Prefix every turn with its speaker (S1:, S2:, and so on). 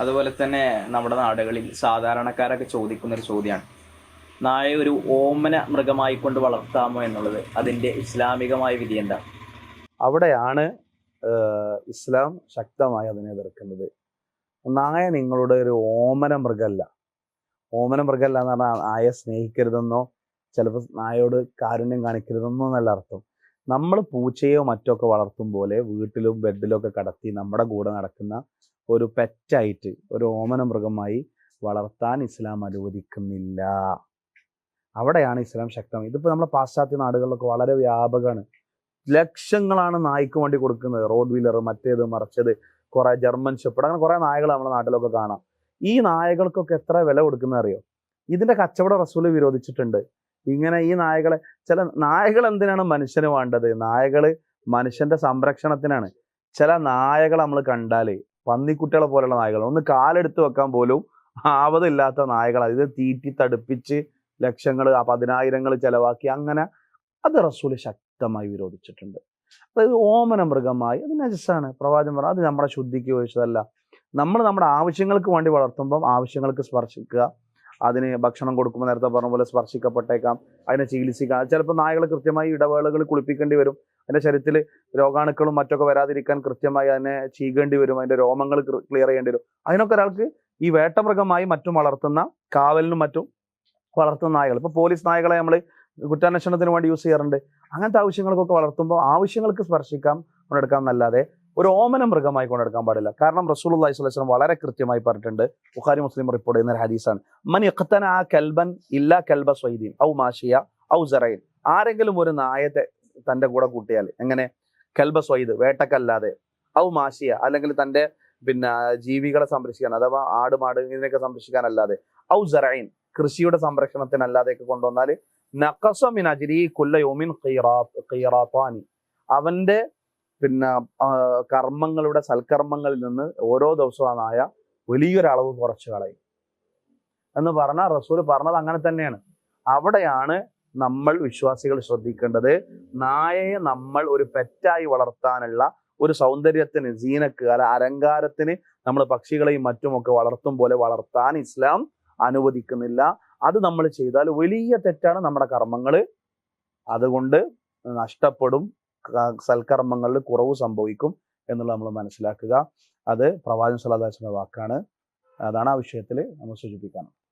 S1: അതുപോലെ തന്നെ നമ്മുടെ നാടുകളിൽ സാധാരണക്കാരൊക്കെ ചോദിക്കുന്ന ഒരു ചോദ്യമാണ്. നായ ഒരു ഓമന മൃഗമായി കൊണ്ട് വളർത്താമോ എന്നുള്ളത് അതിന്റെ ഇസ്ലാമികമായ വിധി എന്താ?
S2: അവിടെയാണ് ഇസ്ലാം ശക്തമായി അതിനെ എതിർക്കുന്നത്. നായ നിങ്ങളുടെ ഒരു ഓമന മൃഗമല്ല. ഓമന മൃഗമല്ല എന്ന് പറഞ്ഞാൽ നായയെ സ്നേഹിക്കരുതെന്നോ ചിലപ്പോൾ നായയോട് കാരുണ്യം കാണിക്കരുതെന്നോ എന്നല്ല അർത്ഥം. നമ്മൾ പൂച്ചയോ മറ്റോ ഒക്കെ വളർത്തും പോലെ വീട്ടിലും ബെഡിലും ഒക്കെ കടത്തി നമ്മുടെ കൂടെ നടക്കുന്ന ഒരു പെറ്റായിട്ട് ഒരു ഓമന മൃഗമായി വളർത്താൻ ഇസ്ലാം അനുവദിക്കുന്നില്ല. അവിടെയാണ് ഇസ്ലാം ശക്തം. ഇതിപ്പോൾ നമ്മുടെ പാശ്ചാത്യ നാടുകളിലൊക്കെ വളരെ വ്യാപകമാണ്. ലക്ഷങ്ങളാണ് നായ്ക്ക് വേണ്ടി കൊടുക്കുന്നത്. റോഡ് വീലർ മറ്റേത് മറിച്ചത് കുറേ ജർമ്മൻ ഷെപ്പേഡ് അങ്ങനെ കുറെ നായകൾ നമ്മുടെ നാട്ടിലൊക്കെ കാണാം. ഈ നായകൾക്കൊക്കെ എത്ര വില കൊടുക്കുന്ന അറിയോ ഇതിന്റെ കച്ചവട റസൂൽ വിരോധിച്ചിട്ടുണ്ട്. ഇങ്ങനെ ഈ നായകളെ ചില നായകൾ എന്തിനാണ് മനുഷ്യന് വേണ്ടത്? നായകൾ മനുഷ്യന്റെ സംരക്ഷണത്തിനാണ്. ചില നായകൾ നമ്മൾ കണ്ടാൽ പന്നിക്കുട്ടികളെ പോലെയുള്ള നായകൾ ഒന്ന് കാലെടുത്ത് വെക്കാൻ പോലും ആവതില്ലാത്ത നായകൾ ഇത് തീറ്റി തടുപ്പിച്ച് ലക്ഷങ്ങൾ പതിനായിരങ്ങൾ ചെലവാക്കി അങ്ങനെ അത് റസൂൽ ശക്തമായി വിരോധിച്ചിട്ടുണ്ട്. അതായത് ഓമന മൃഗമായി അത് നജസ്സാണ്. പ്രവാചം പറഞ്ഞു അത് നമ്മുടെ ശുദ്ധിക്ക് ചോദിച്ചതല്ല നമ്മൾ നമ്മുടെ ആവശ്യങ്ങൾക്ക് വേണ്ടി വളർത്തുമ്പം ആവശ്യങ്ങൾക്ക് സ്പർശിക്കുക അതിന് ഭക്ഷണം കൊടുക്കുമ്പോൾ നേരത്തെ പറഞ്ഞ പോലെ സ്പർശിക്കപ്പെട്ടേക്കാം അതിനെ ചികിത്സിക്കാം. ചിലപ്പോൾ നായകൾ കൃത്യമായി ഇടവേളകൾ കുളിപ്പിക്കേണ്ടി വരും. അതിന്റെ ശരീരത്തിൽ രോഗാണുക്കളും മറ്റൊക്കെ വരാതിരിക്കാൻ കൃത്യമായി അതിനെ ചീകേണ്ടി വരും. അതിന്റെ രോമങ്ങൾ ക്ലിയർ ചെയ്യേണ്ടി വരും. അതിനൊക്കെ ഒരാൾക്ക് ഈ വേട്ടമൃഗമായി മറ്റും വളർത്തുന്ന കാവലിനും മറ്റും വളർത്തുന്ന നായകൾ ഇപ്പോൾ പോലീസ് നായകളെ നമ്മൾ കുറ്റാന്വേഷണത്തിന് വേണ്ടി യൂസ് ചെയ്യാറുണ്ട്. അങ്ങനത്തെ ആവശ്യങ്ങൾക്കൊക്കെ വളർത്തുമ്പോൾ ആവശ്യങ്ങൾക്ക് സ്പർശിക്കാം കൊണ്ടെടുക്കാം എന്നല്ലാതെ ഒരു ഓമന മൃഗമായി കൊണ്ടെടുക്കാൻ പാടില്ല. കാരണം റസൂൽ അള്ളഹി സ്വലം വളരെ കൃത്യമായി പറഞ്ഞിട്ടുണ്ട്. ബുഖാരി മുസ്ലിം റിപ്പോർട്ട് ചെയ്യുന്ന ഒരു ഹദീസാണ്. മൻ യഖ്തന ആ കൽബൻ ഇല്ല കൽബ സ്വൈദീൻ ഔ മാഷിയ ഔ സറൈൻ. ആരെങ്കിലും ഒരു നായത്തെ തന്റെ കൂടെ കൂട്ടിയാൽ എങ്ങനെ? കൽബ സ്വൈദ് വേട്ടക്കല്ലാതെ. ഔ മാഷിയ അല്ലെങ്കിൽ തന്റെ പിന്നെ ജീവികളെ സംരക്ഷിക്കാൻ അഥവാ ആട് മാട് ഇതിനെയൊക്കെ സംരക്ഷിക്കാനല്ലാതെ. ഔ സറൈൻ കൃഷിയുടെ സംരക്ഷണത്തിനല്ലാതെയൊക്കെ കൊണ്ടുവന്നാൽ നഖസമിൻ അജിരി കുല്ല അവന്റെ പിന്നെ കർമ്മങ്ങളുടെ സൽക്കർമ്മങ്ങളിൽ നിന്ന് ഓരോ ദിവസവും നായ വലിയൊരളവ് കുറച്ച് കളയും. എന്ന് പറഞ്ഞാൽ റസൂൽ പറഞ്ഞത് അങ്ങനെ തന്നെയാണ്. അവിടെയാണ് നമ്മൾ വിശ്വാസികൾ ശ്രദ്ധിക്കേണ്ടത്. നായയെ നമ്മൾ ഒരു പെറ്റായി വളർത്താനുള്ള ഒരു സൗന്ദര്യത്തിന് ജീനക്ക് അല്ല അലങ്കാരത്തിന് നമ്മൾ പക്ഷികളെയും മറ്റുമൊക്കെ വളർത്തും പോലെ വളർത്താൻ ഇസ്ലാം അനുവദിക്കുന്നില്ല. അത് നമ്മൾ ചെയ്താൽ വലിയ തെറ്റാണ് നമ്മുടെ കർമ്മങ്ങൾ. അതുകൊണ്ട് നഷ്ടപ്പെടും. സൽക്കർമ്മങ്ങളിൽ കുറവ് സംഭവിക്കും എന്നുള്ളത് നമ്മൾ മനസ്സിലാക്കുക. അത് പ്രവാചകൻ വസല്ലം വാക്കാണ്. അതാണ് ആ വിഷയത്തിൽ നമ്മൾ സൂചിപ്പിക്കാനുള്ളത്